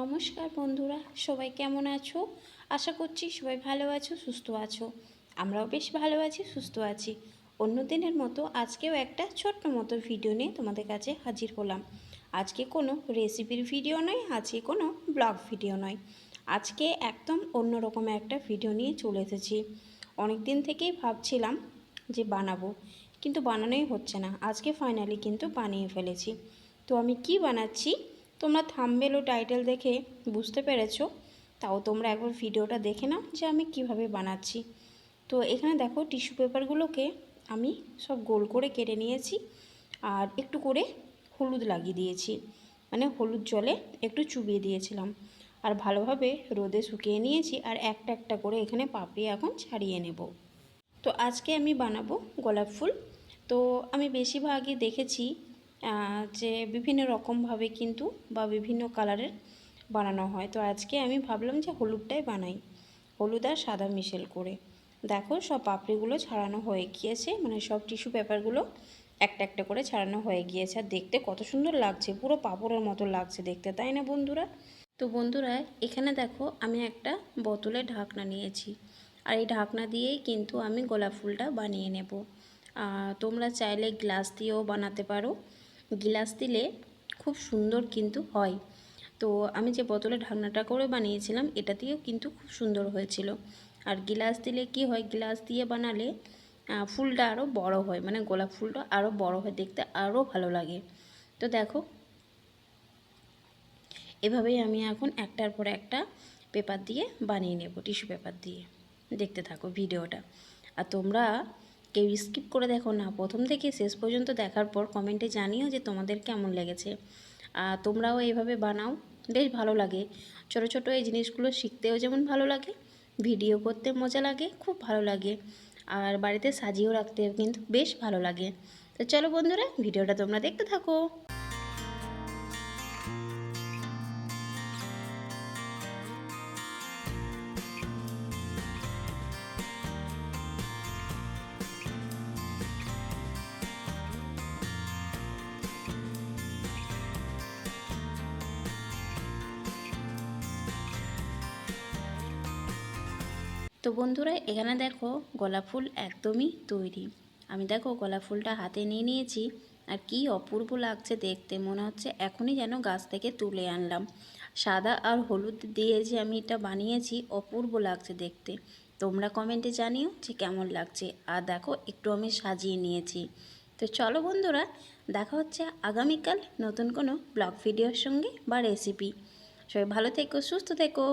নমস্কার বন্ধুরা, সবাই কেমন আছো? আশা করছি সবাই ভালো আছো, সুস্থ আছো। আমরাও বেশ ভালো আছি, সুস্থ আছি। অন্য দিনের মতো আজকেও একটা ছোট্ট মতো ভিডিও নিয়ে তোমাদের কাছে হাজির হলাম। আজকে কোনো রেসিপির ভিডিও নয়, আজকে কোনো ব্লগ ভিডিও নয়। আজকে একদম অন্যরকম একটা ভিডিও নিয়ে চলে এসেছি। অনেক দিন থেকেই ভাবছিলাম যে বানাবো, কিন্তু বানানোই হচ্ছে না। আজকে ফাইনালি কিন্তু বানিয়ে ফেলেছি। তো আমি কি বানাচ্ছি? তোমরা থাম্বেল ও টাইটেল দেখে বুঝতে পেরেছ, তাও তোমরা একবার ভিডিওটা দেখে নাও যে আমি কীভাবে বানাচ্ছি। তো এখানে দেখো টিস্যু পেপারগুলোকে আমি সব গোল করে কেটে নিয়েছি আর একটু করে হলুদ লাগিয়ে দিয়েছি। মানে হলুদ জলে একটু চুবিয়ে দিয়েছিলাম। আর ভালোভাবে রোদে শুকিয়ে নিয়েছি আর একটা একটা করে এখানে পাপড়ি এখন ছাড়িয়ে নেব। তো আজকে আমি বানাবো গোলাপ ফুল। তো আমি বেশিরভাগই দেখেছি যে বিভিন্ন রকমভাবে কিন্তু বা বিভিন্ন কালারের বানানো হয়। তো আজকে আমি ভাবলাম যে হলুদটাই বানাই। হলুদ আর সাদা মিশেল করে। দেখো সব পাপড়িগুলো ছাড়ানো হয়ে গিয়েছে। মানে সব টিস্যু পেপারগুলো একটা একটা করে ছাড়ানো হয়ে গিয়েছে। আর দেখতে কত সুন্দর লাগছে। পুরো পাপড়ের মতো লাগছে দেখতে, তাই না বন্ধুরা? তো বন্ধুরা, এখানে দেখো আমি একটা বোতলে ঢাকনা নিয়েছি। আর এই ঢাকনা দিয়েই কিন্তু আমি গোলাপ ফুলটা বানিয়ে নেব। তোমরা চাইলে গ্লাস দিয়েও বানাতে পারো। গ্লাস দিলে খুব সুন্দর কিন্তু হয়। তো আমি যে বোতলে ঢাকনাটা করে বানিয়েছিলাম, এটা দিয়েও কিন্তু খুব সুন্দর হয়েছিল। আর গ্লাস দিলে কি হয়, গ্লাস দিয়ে বানালে ফুলটা আরও বড় হয় মানে গোলাপ ফুলটা আরও বড় হয়, দেখতে আরও ভালো লাগে। তো দেখো, এভাবেই আমি এখন একটার পর একটা পেপার দিয়ে বানিয়ে নেব, টিস্যু পেপার দিয়ে। দেখতে থাকো ভিডিওটা। আর তোমরা কেউ স্কিপ করে দেখো না। প্রথম থেকে শেষ পর্যন্ত দেখার পর কমেন্টে জানিও যে তোমাদের কেমন লেগেছে। আর তোমরাও এইভাবে বানাও, বেশ ভালো লাগে। ছোটো ছোটো এই জিনিসগুলো শিখতেও যেমন ভালো লাগে, ভিডিও করতে মজা লাগে, খুব ভালো লাগে। আর বাড়িতে সাজিয়েও রাখতে কিন্তু বেশ ভালো লাগে। তো চলো বন্ধুরা, ভিডিওটা তোমরা দেখতে থাকো। তো বন্ধুরা, এখানে দেখো গোলাপ ফুল একদমই তৈরি। আমি দেখো গোলাপ ফুলটা হাতে নিয়ে নিয়েছি আর কি অপূর্ব লাগছে দেখতে। মনে হচ্ছে এখনই যেন গাছ থেকে তুলে আনলাম। সাদা আর হলুদ দিয়ে যে আমি এটা বানিয়েছি অপূর্ব লাগছে দেখতে। তোমরা কমেন্টে জানিও যে কেমন লাগছে। আর দেখো, একটু আমি সাজিয়ে নিয়েছি। তো চলো বন্ধুরা, দেখা হচ্ছে আগামীকাল নতুন কোনো ব্লগ ভিডিওর সঙ্গে বা রেসিপি সবাই ভালো থেকো, সুস্থ থেকো।